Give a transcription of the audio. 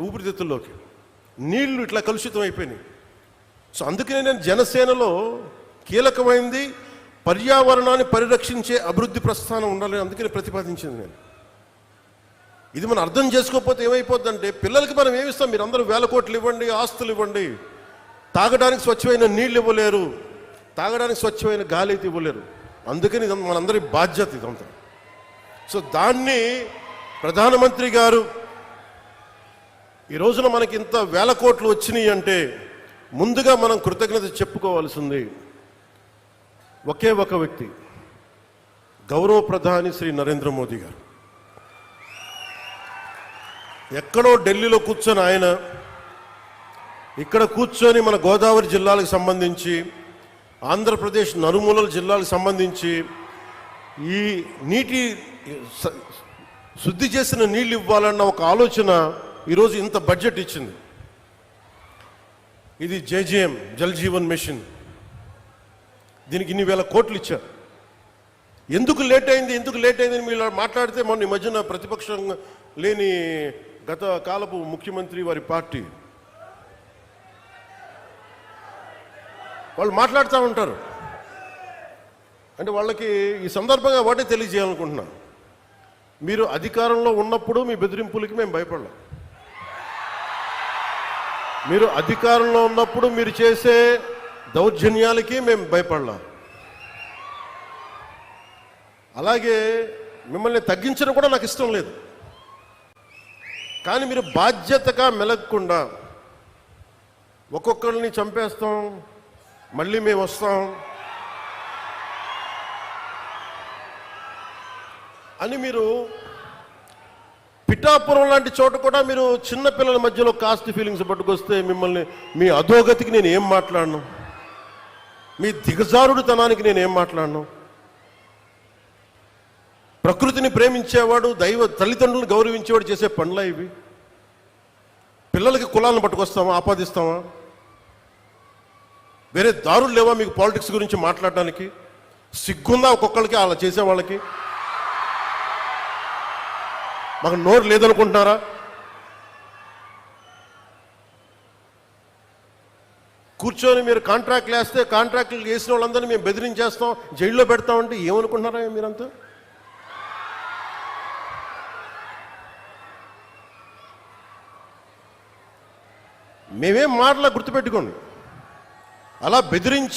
ఊపిరితిత్తుల్లోకి. నీళ్ళు ఇట్లా కలుషితం అయిపోయినాయి. సో అందుకనే నేను జనసేనలో కీలకమైంది పర్యావరణాన్ని పరిరక్షించే అభివృద్ధి ప్రస్థానం ఉండాలని అందుకని ప్రతిపాదించింది నేను. ఇది మనం అర్థం చేసుకోకపోతే ఏమైపోద్దంటే పిల్లలకి మనం ఏమిస్తాం మీరు అందరూ వేల కోట్లు ఇవ్వండి ఆస్తులు ఇవ్వండి. తాగడానికి స్వచ్ఛమైన నీళ్ళు ఇవ్వలేరు. తాగడానికి స్వచ్ఛమైన గాలి అయితే ఇవ్వలేరు. అందుకని ఇది మనందరి బాధ్యత ఇదంతా. సో దాన్ని ప్రధానమంత్రి గారు ఈ రోజున మనకి ఇంత వేల కోట్లు వచ్చినాయి అంటే ముందుగా మనం కృతజ్ఞత చెప్పుకోవాల్సింది ఒకే ఒక వ్యక్తి గౌరవ ప్రధాని శ్రీ నరేంద్ర మోదీ గారు. ఎక్కడో ఢిల్లీలో కూర్చొని ఆయన ఇక్కడ కూర్చొని మన గోదావరి జిల్లాలకు సంబంధించి ఆంధ్రప్రదేశ్ నలుమూలల జిల్లాలకు సంబంధించి ఈ నీటి శుద్ధి చేసిన నీళ్ళు ఇవ్వాలన్న ఒక ఆలోచన ఈరోజు ఇంత బడ్జెట్ ఇచ్చింది. ఇది జేజేఎం జల్ జీవన్ మిషన్. దీనికి ఇన్ని వేల కోట్లు ఇచ్చారు. ఎందుకు లేట్ అయింది ఎందుకు లేట్ అయింది మీరు మాట్లాడితే మొన్న ఈ మధ్యన ప్రతిపక్షం లేని గత కాలపు ముఖ్యమంత్రి వారి పార్టీ. వాళ్ళు మాట్లాడుతూ ఉంటారు. అంటే వాళ్ళకి ఈ సందర్భంగా వాటే తెలియజేయాలనుకుంటున్నాను. మీరు అధికారంలో ఉన్నప్పుడు మీ బెదిరింపులకి మేము భయపడలేం. మీరు అధికారంలో ఉన్నప్పుడు మీరు చేసే దౌర్జన్యాలకి మేము భయపడలాం. అలాగే మిమ్మల్ని తగ్గించడం కూడా నాకు ఇష్టం లేదు. కానీ మీరు బాధ్యతగా మెలగకుండా ఒక్కొక్కరిని చంపేస్తాం మళ్ళీ మేము వస్తాం అని మీరు పిఠాపురం లాంటి చోట కూడా మీరు చిన్న పిల్లల మధ్యలో కాస్ట్ ఫీలింగ్స్ పట్టుకొస్తే మిమ్మల్ని మీ అధోగతికి నేను ఏం మాట్లాడను? మీ దిగజారుడుతనానికి నేను ఏం మాట్లాడను? ప్రకృతిని ప్రేమించేవాడు దైవ తల్లిదండ్రులను గౌరవించేవాడు చేసే పనులా ఇవి? పిల్లలకి కులాలను పట్టుకొస్తామా? ఆపాదిస్తామా? వేరే దారులు లేవా మీకు పాలిటిక్స్ గురించి మాట్లాడడానికి? సిగ్గుందా ఒక్కొక్కరికి అలా చేసే వాళ్ళకి మాకు నోరు లేదనుకుంటున్నారా? కూర్చొని మీరు కాంట్రాక్ట్లు వేస్తే కాంట్రాక్ట్లు చేసిన వాళ్ళందరినీ మేము బెదిరించేస్తాం జైల్లో పెడతామంటే ఏమనుకుంటున్నారా మీరంతా? మేమేం మాటలా గుర్తుపెట్టుకోండి. అలా బెదిరించి